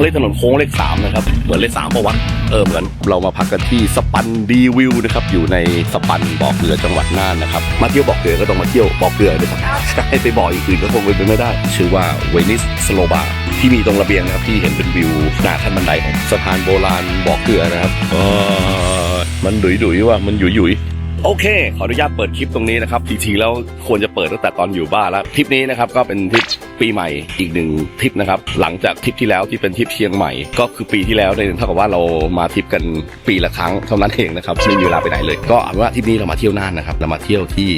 เขาเรียกถนนโค้งเลขสามนะครับ เหมือนเลขสามปะวะเออเหมือนเรามาพักกันที่สปันดีวิวนะครับ อยู่ในสปันบ่อเกลือจังหวัดน่านนะครับ มาเที่ยวบ่อเกลือก็ต้องมาเที่ยวบ่อเกลือด้วยครับให้ไปบ่ออื่นก็คงเป็นไปไม่ได้ ชื่อว่าเวนิสสโลบาที่มีตรงระเบียงนะครับที่เห็นเป็นวิวหน้าขั้นบันไดของสะพานโบราณบ่อเกลือนะครับออมันดุยดุยว่ะมันหยุยหยุยๆโอเค ขออนุญาตเปิดคลิปตรงนี้นะครับจริงๆแล้วควรจะเปิดตั้งแต่ตอนอยู่บ้านแล้วทริปนี้นะครับก็เป็นทริป ปีใหม่อีกหนึ่งทริปนะครับ หลังจากทริปที่แล้วที่เป็นทริปเชียงใหม่ ก็คือปีที่แล้วเนี่ยเท่ากับว่าเรามาทริปกันปีละครั้งเท่านั้นเองนะครับไม่มีเวลาไปไหนเลย ก็เอาว่าทริปนี้เรามาเที่ยวน่านนะครับเรามาเที่ยวที่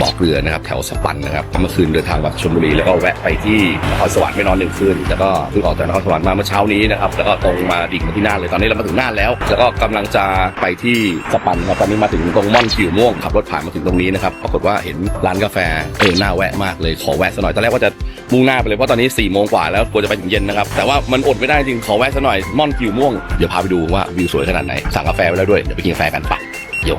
บ่อเกลือนะครับแถวสปันนะครับเมื่อคืนเดินทางมาชลบุรีแล้วก็แวะไปที่นครสวรรค์ไม่นอนหนึ่งคืนแล้วก็เพิ่งออกจากนครสวรรค์มาเมื่อเช้านี้นะครับแล้วก็ตรงมาดิ่งมาที่น่านเลยตอนนี้เรามาถึงน่านแล้ว แล้วก็กำลังจะไปที่สปันครับตอนนี้มาถึงตรงม่อนกิ่วม่วงขับรถผ่านมาถึงตรงนี้นะครับปรากฏว่าเห็นร้านกาแฟเออน่าแวะมากเลยขอแวะซะหน่อยตอนแรกว่าจะมุงหน้าไปเลยเพราะตอนนี้4ี่โมงกว่าแล้วกลัวจะไปถึงเย็นนะครับ แต่ว่ามันอดไม่ได้จริงขอแวะสักหน่อยม่อนกิ่วม่วงเดี๋ยวพาไปดูว่าวิวสวยขนาดไหนสั่งกาแฟไว้แล้วด้วยเดี๋ยวไปกินกาแฟกันปะโย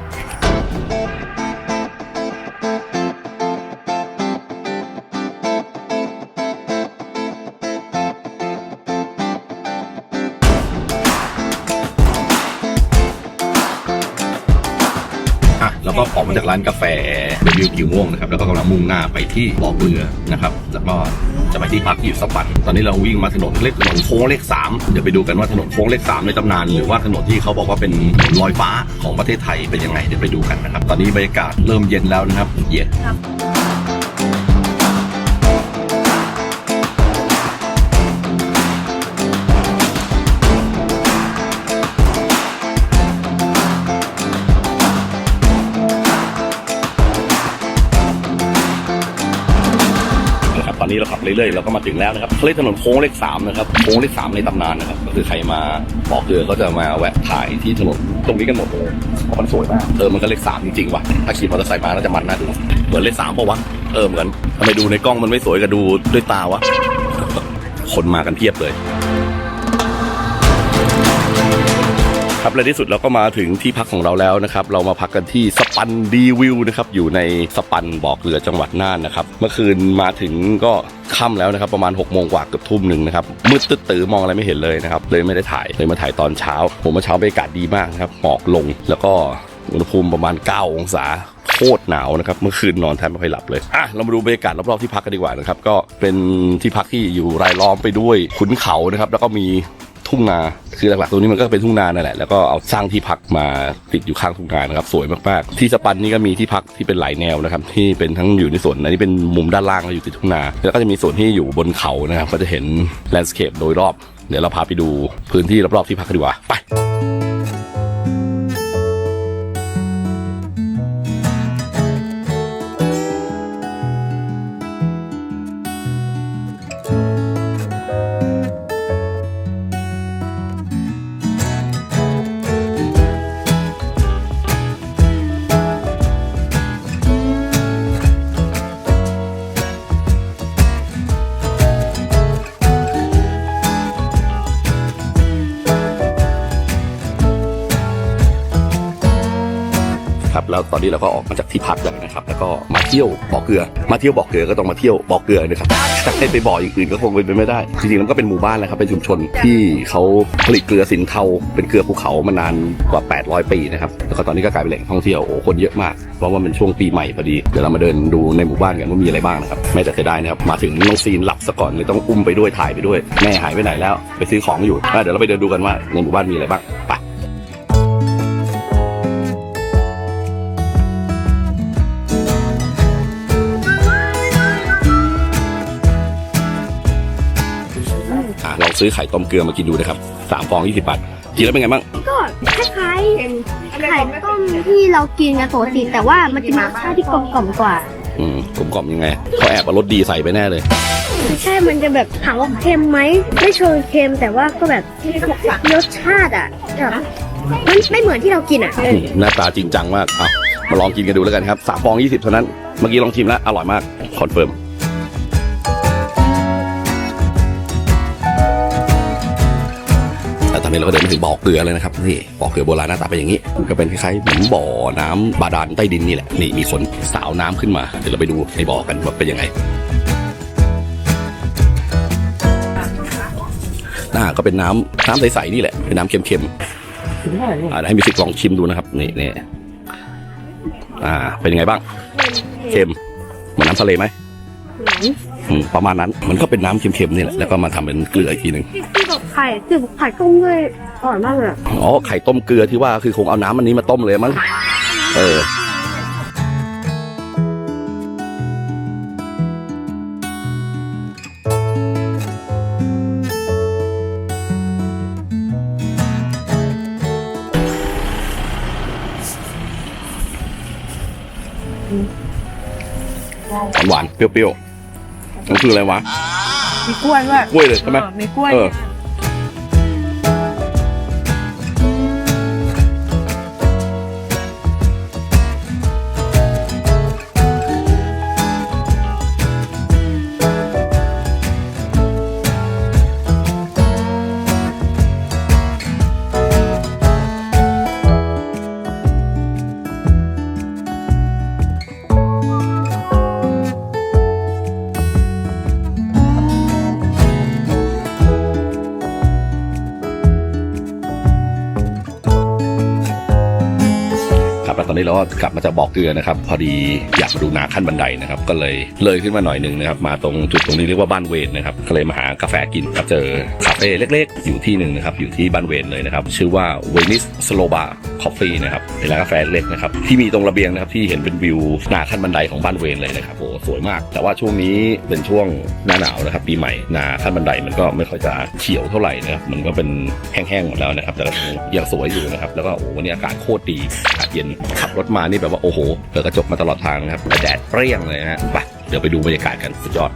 มาจากร้านกาแฟเดวิวกิวม่วงนะครับแล้วก็กำลังมุ่งหน้าไปที่บ่อเกลือนะครับแล้วก็จะไปที่พักที่อยู่สปันตอนนี้เราวิ่งมาถนนเลขถนนโค้งเลขสามเดี๋ยวไปดูกันว่าถนนโค้งเลขสามในตำนาน หรือว่าถนนที่เขาบอกว่าเป็นถนนลอยฟ้าของประเทศไทยเป็นยังไงเดี๋ยวไปดูกันนะครับ ตอนนี้บรรยากาศเริ่มเย็นแล้วนะครับเย็น เรื่อยๆเราก็มาถึงแล้วนะครับเขาเรียกถนนโค้งเลขสามนะครับโค้งเลขสามในตำนานนะครับก็คือใครมาบอกเรือก็จะมาแวะถ่ายที่ถนนตรงนี้กันหมดเลยเพราะมันสวยมากเออมันก็เลขสามจริงๆว่ะถ้าขี่มอเตอร์ไซค์มาน่าจะมันน่าดูเหมือนเลขสามปะวะเออเหมือนทำไมดูในกล้องมันไม่สวยกับดูด้วยตาวะคนมากันเพียบเลย ครับและที่สุดเราก็มาถึงที่พักของเราแล้วนะครับ เรามาพักกันที่สปันดีวิวนะครับ อยู่ในสปันบ่อเกลือจังหวัดน่านนะครับ เมื่อคืนมาถึงก็ค่ำแล้วนะครับประมาณ6กโมงกว่าเกือบทุ่มหนึ่งนะครับมืดตื้อมองอะไรไม่เห็นเลยนะครับเลยไม่ได้ถ่ายเลยมาถ่ายตอนเช้า ผมมาเช้าบรรยากาศดีมากนะครับหมอกลงแล้วก็อุณหภูมิประมาณ 9 องศาโคตรหนาวนะครับเมื่อคืนนอนแทบไม่ค่อยหลับเลยอะเรามาดูบรรยากาศรอบๆที่พักกันดีกว่านะครับก็เป็นที่พักที่อยู่รายล้อมไปด้วยขุนเขานะครับแล้วก็มี ทุ่งนาคือหลักๆตรงนี้มันก็เป็นทุ่งนานั่นแหละแล้วก็เอาสร้างที่พักมาติดอยู่ข้างทุ่งนานะครับสวยมากๆ ที่สปันนี่ก็มีที่พักที่เป็นหลายแนวนะครับที่เป็นทั้งอยู่ในสวนอันนี้เป็นมุมด้านล่างก็อยู่ติดทุ่งนา แล้วก็จะมีส่วนที่อยู่บนเขานะครับก็จะเห็นแลนด์สเคปโดยรอบ เดี๋ยวเราพาไปดูพื้นที่รอบๆที่พักดีกว่าไป แล้วตอนนี้เราก็ออกมาจากที่พักแล้วนะครับ แล้วก็มาเที่ยวบ่อเกลือ มาเที่ยวบ่อเกลือก็ต้องมาเที่ยวบ่อเกลือนะครับให้ไปบ่ออย่างอื่นก็คงเป็นไปไม่ได้ จริงๆมันก็เป็นหมู่บ้านแหละครับเป็นชุมชนที่เขาผลิตเกลือสินเทาเป็นเกลือภูเขามานานกว่า 800 ปีนะครับแล้วก็ตอนนี้ก็กลายเป็นแหล่งท่องเที่ยวโอ้คนเยอะมากเพราะว่ามันช่วงปีใหม่พอดีเดี๋ยวเรามาเดินดูในหมู่บ้านกันว่ามีอะไรบ้างนะครับไม่แต่เสียดายนะครับมาถึงน้องซีนหลับซะก่อนเลยต้องอุ้มไปด้วยถ่ายไปด้วยแม่หายไปไหนแล้ว ไปซื้อของอยู่อะเดี๋ยวเราไปเดินดูกันว่าในหมู่บ้านมีอะไรบ้างไป ซื้อไข่ต้มเกลือมากินดูนะครับสามฟองยี่สิบบาทกินแล้วเป็นไงบ้างก็คล้ายๆไข่ต้มที่เรากินกันปกติแต่ว่ามันจะมีรสชาติที่กลมกล่อมกว่า อืมกลมกล่อมยังไงเขาแอบเอารสดีใส่ไปแน่เลยใช่มันจะแบบถามว่าเค็มไหมไม่เชิงเค็มแต่ว่าก็แบบรสชาติอะแบบมันไม่เหมือนที่เรากินอะเออหน้าตาจริงจังมากเอามาลองกินกันดูแล้วกันครับสามฟองยี่สิบเท่านั้นเมื่อกี้ลองชิมแล้วอร่อยมากคอนเฟิร์ม อนนี้เราก็เดินมาถึงบ่อเกลือเลยนะครับนี่บ่อเกลือโบราณหน้าตาเป็นอย่างนี้ ก็เป็นคล้ายๆเหมือนบ่อน้ำบาดาลใต้ดินนี่แหละนี่มีคนสาวน้ำขึ้นมาเดี๋ยวเราไปดูในบ่อกันว่าเป็นยังไงน้อ่าก็เป็นน้ำน้ำใสๆนี่แหละเป็นน้ำเค็มๆอ่าให้มิสิกลองชิมดูนะครับนี่นี่อ่าเป็นยังไงบ้าง เค็มเหมือนน้ำทะเลไหม ประมาณนั้น มันก็เป็นน้ำเค็มๆนี่แหละ แล้วก็มาทำเป็นเกลืออีกทีหนึ่งที่แบบไข่ที่แบบไข่ต้มเลยอร่อยมากเลยอะอ๋อ ไข่ต้มเกลือที่ว่าคือคงเอาน้ำอันนี้มาต้มเลยมั้ง เออ หวานๆเปรี้ยวๆ มันคืออะไรวะ มีกล้วยด้วยกล้วยเลยใช่ไหมออมีกล้วยเออครับ แล้วก็กลับมาจากบอกเกลือนะครับ พอดีอยากมาดูนาขั้นบันไดนะครับ ก็เลยเลยขึ้นมาหน่อยหนึ่งนะครับ มาตรงจุดตรงนี้เรียกว่าบ้านเวนนะครับ ก็เลยมาหากาแฟกินครับเจอคาเฟ่เล็กๆ อยู่ที่หนึ่งนะครับ อยู่ที่บ้านเวนเลยนะครับ ชื่อว่าเวนิสสโลบาคอฟฟี่นะครับ เป็นร้านกาแฟเล็กนะครับ ที่มีตรงระเบียงนะครับ ที่เห็นเป็นวิวนาขั้นบันไดของบ้านเวนเลยนะครับ โอ้สวยมาก แต่ว่าช่วงนี้เป็นช่วงหน้าหนาวนะครับ ปีใหม่ นาขั้นบันไดมันก็ไม่ค่อยจะเขียวเท่าไหร่นะครับ มันก็เป็นแห้งๆหมดแล้วนะครับ แต่ก็ยังสวยอยู่นะครับ แล้วก็โอ้วันนี้อากาศโคตรดีอากาศเย็นขับรถมานี่แบบว่าโอ้โหเปิดกระจกมาตลอดทางนะครับแต่แดดเปรี้ยงเลยนะฮะไปเดี๋ยวไปดูบรรยากาศกันสุดยอด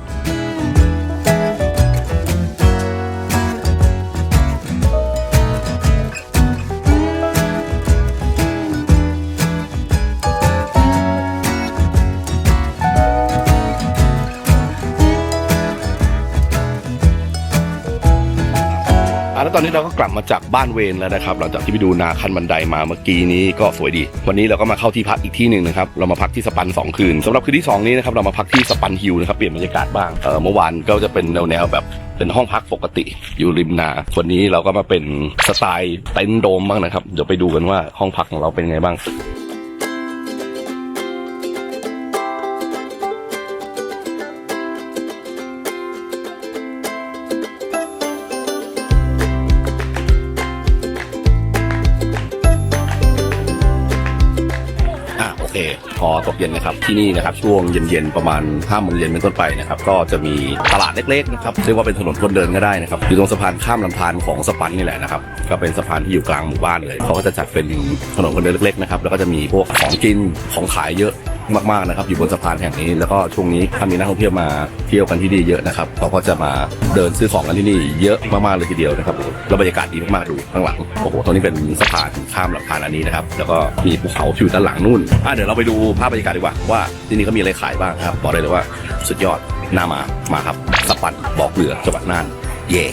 อะแล้วตอนนี้เราก็กลับมาจากบ้านเวรแล้วนะครับหลังจากที่ไปดูนาขั้นบันไดมาเมื่อกี้นี้ก็สวยดี วันนี้เราก็มาเข้าที่พักอีกที่หนึ่งนะครับเรามาพักที่สปัน 2 คืนสำหรับคืนที่ 2 นี้นะครับเรามาพักที่สปันฮิลนะครับเปลี่ยนบรรยากาศบ้างเออเมื่อวานก็จะเป็นแนวแนวแบบเป็นห้องพักปกติอยู่ริมนาวันนี้เราก็มาเป็นสไตล์เต็นท์โดมบ้างนะครับเดี๋ยวไปดูกันว่าห้องพักของเราเป็นไงบ้าง อะโอเคพอตกเย็นนะครับที่นี่นะครับช่วงเย็นๆประมาณห้าโมงเย็นเป็นต้นไปนะครับก็จะมีตลาดเล็กๆนะครับเรียกว่าเป็นถนนคนเดินก็ได้นะครับอยู่ตรงสะพานข้ามลำธารของสปันนี่แหละนะครับก็เป็นสะพานที่อยู่กลางหมู่บ้านเลยเขาก็จะจัดเป็นถนนคนเดินเล็กๆนะครับแล้วก็จะมีพวกของกินของขายเยอะมากๆนะครับอยู่บนสะพานแห่งนี้แล้วก็ช่วงนี้ถ้ามีนักท่องเที่ยวมาเที่ยวกันที่นี่เยอะนะครับเขาก็จะมาเดินซื้อของกันที่นี่เยอะมากๆเลยทีเดียวนะครับแล้วบรรยากาศดีมากๆดูข้างหลังโอ้โหตรงนี้เป็นสะพานข้ามลำธารอันนี้นะครับแล้วก็มีภูเขาอยู่ด้านหลังนู่นอะเดี๋ยวเราไปดูภาพบรรยากาศดีกว่าว่าที่นี่เขามีอะไรขายบ้างครับบอกได้เลยว่าสุดยอดน่ามามาครับสปันบอกเรือจังหวัดน่านเย่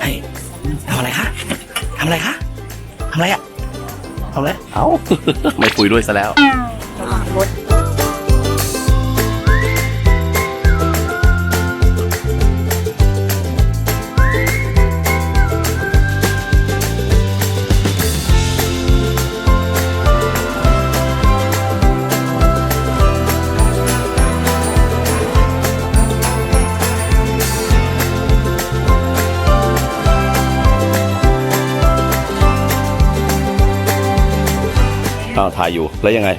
เฮ้ยทำอะไรคะทำอะไรคะทำอะไรอะทำอะไร เอ้า ไม่คุยด้วยซะแล้ว อ้าวถ่ายอยู่แล้วยังไง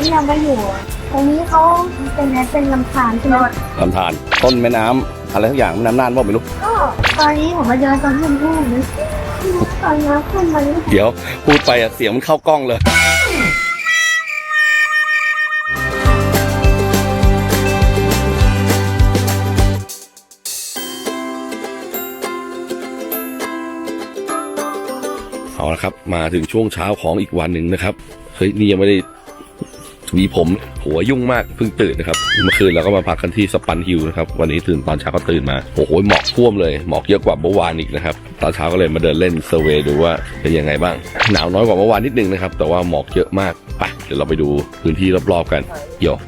นี่ยังไม่อยู่อะตรงนี้เขาเป็นไงเป็นลำธารใช่ไหมลำธารต้นแม่น้ำอะไรทุกอย่างแม่น้ำน่านว่าไม่รู้ ก็ตอนนี้ผมมาเดินตอนทุ่มทุ่มนะตอนน้ำขึ้นมานี่เดี๋ยวพูดไปอะเสียงมันเข้ากล้องเลย เอาละครับ มาถึงช่วงเช้าของอีกวันหนึ่งนะครับเฮ้ยนี่ยังไม่ได้มีผมหัวยุ่งมากเพิ่งตื่นนะครับเมื่อคืนเราก็มาพักกันที่สปันฮิลนะครับวันนี้ตื่นตอนเช้าก็ตื่นมาโอ้โหหมอกท่วมเลยหมอกเยอะกว่าเมื่อวานอีกนะครับตอนเช้าก็เลยมาเดินเล่นเซเวดูว่าเป็นยังไงบ้าง หนาวน้อยกว่าเมื่อวานนิดนึงนะครับแต่ว่าหมอกเยอะมากไปเดี๋ยวเราไปดูพื้นที่รอบๆกันโยอะ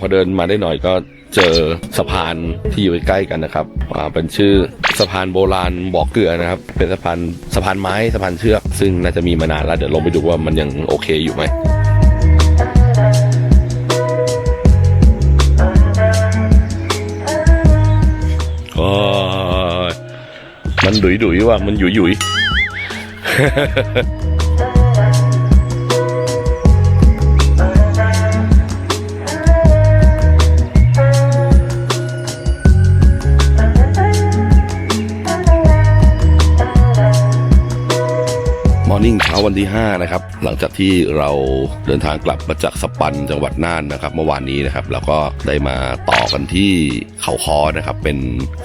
พอเดินมาได้หน่อยก็เจอสะพานที่อยู่ใกล้กันนะครับเป็นชื่อ สะพานโบราณบอกเกลือนะครับ เป็นสะพานสะพานไม้สะพานเชือก ซึ่งน่าจะมีมานานแล้วเดี๋ยวลงไปดูว่ามันยังโอเคอยู่ไหมโอ้ยมันดุยดุยว่ะมันหยุยหยุย ร์นิ่งเช้าวันที่5นะครับหลังจากที่เราเดินทางกลับมาจากสปันจังหวัดน่านนะครับ เมื่อวานนี้นะครับเราก็ได้มาต่อกันที่เขาคอนะครับเป็น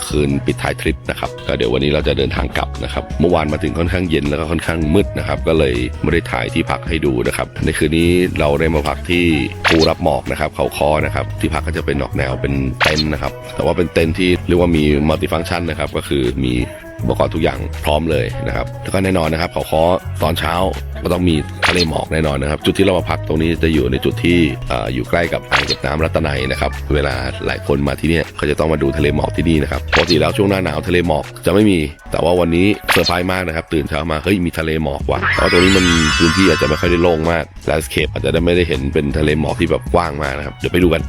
คืนปิดท้ายทริปนะครับก็เดี๋ยววันนี้เราจะเดินทางกลับนะครับเมื่อวานมาถึงค่อนข้างเย็นแล้วก็ค่อนข้างมืดนะครับก็เลยไม่ได้ถ่ายที่พักให้ดูนะครับในคืนนี้เราได้มาพักที่ภูรับหมอกนะครับเขาคอนะครับที่พักก็จะเป็นออกแนวเป็นเต็นท์นะครับแต่ว่าเป็นเต็นท์ที่เรียกว่ามีมัลติฟังก์ชันนะครับก็คือมี อุปกรณ์ทุกอย่างพร้อมเลยนะครับแล้วก็แน่นอนนะครับเขาคอตอนเช้าก็ต้องมีทะเลหมอกแน่นอนนะครับ จุดที่เรามาพักตรงนี้จะอยู่ในจุดที่ออยู่ใกล้กับอ่างเก็บน้ำรัตนัยนะครับเวลาหลายคนมาที่นี่เขาจะต้องมาดูทะเลหมอกที่นี่นะครับปกติแล้วช่วงหน้าหนาวทะเลหมอกจะไม่มี แต่ว่าวันนี้เซอร์ไพรส์มากนะครับตื่นเช้ามาเฮ้ยมีทะเลหมอกว่ะแต่ว่าตรงนี้มันพื้นที่อาจจะไม่ค่อยได้โล่งมากแลนด์สเคปอาจจะได้ไม่ได้เห็นเป็นทะเลหมอกที่แบบกว้างมากนะครับเดี๋ยวไปดูกัน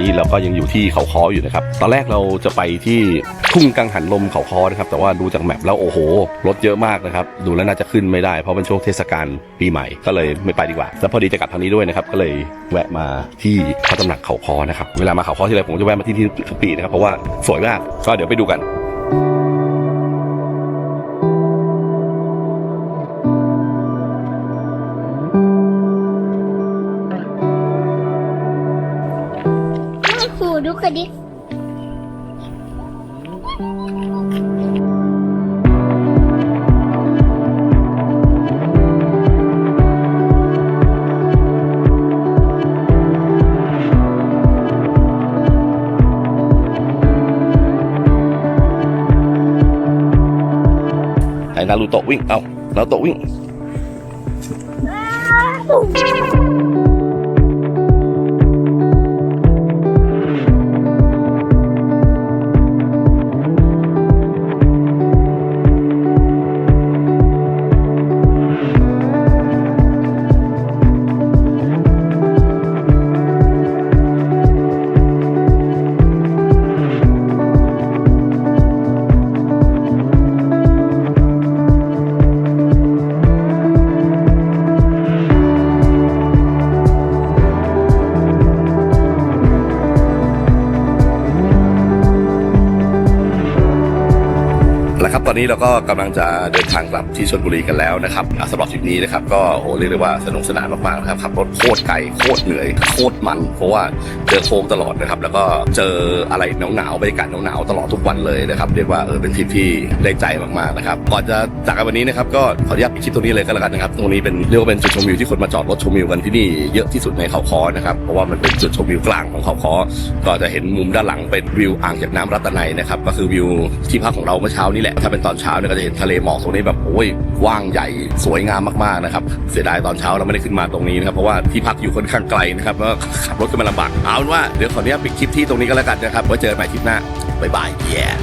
นี้เราก็ยังอยู่ที่เขาคออยู่นะครับ ตอนแรกเราจะไปที่ทุ่งกังหันลมเขาคอนะครับ แต่ว่าดูจากแมพแล้วโอ้โห รถเยอะมากนะครับ ดูแล้วน่าจะขึ้นไม่ได้ เพราะเป็นช่วงเทศกาลปีใหม่ก็เลยไม่ไปดีกว่า แล้วพอดีจะกลับทางนี้ด้วยนะครับ ก็เลยแวะมาที่พระตำหนักเขาคอนะครับ เวลามาเขาคอที่ไรผมจะแวะมาที่ที่ทุกปีนะครับ เพราะว่าสวยมาก ก็เดี๋ยวไปดูกัน ครูดูกระ ตอนนี้เราก็กำลังจะเดินทางกลับที่ชลบุรีกันแล้วนะครับสำหรับทริปนี้นะครับก็โอ้เรียกได้ว่าสนุกสนานมากๆนะครับขับรถโคตรไกลโคตรเหนื่อยโคตรมัน เพราะว่าเจอโค้งตลอดนะครับแล้วก็เจออะไรหนาวๆบรรยากาศหนาวๆตลอดทุกวันเลยนะครับเรียกว่าเออเป็นทริปที่ได้ใจมากๆนะครับก่อนจะจากกันวันนี้นะครับก็ขออนุญาตปิดคลิปตรงนี้เลยก็แล้วกันนะครับตรงนี้เป็นเรียกว่าเป็นจุดชมวิวที่คนมาจอดรถชมวิวกันที่นี่เยอะที่สุดในเขาคอนะครับเพราะว่ามันเป็นจุดชมวิวกลางของเขาคอก็จะเห็นมุมด้านหลังเป็นวิวอ่างเก็บน้ำรัตนัยนะครับก็คือวิวที่พักของเราเมื่อเช้านี้แหละถ้าเป็นตอนเช้าเนี่ยก็จะเห็นทะเลหมอกตรงนี้แบบโอ้ยกว้างใหญ่สวยงามมากๆนะครับเสียดายตอนเช้าเราไม่ได้ขึ้นมาตรงนี้นะครับเพราะว่าที่พักอยู่ค่อนข้างไกลนะครับก็ขับรถขึ้นมาลำบากเอาเป็นว่าเดี๋ยวขออนุญาตปิดคลิปที่ตรงนี้ก็แล้วกันนะครับไว้เจอกันใหม่คลิปหน้าบ๊ายบาย yeah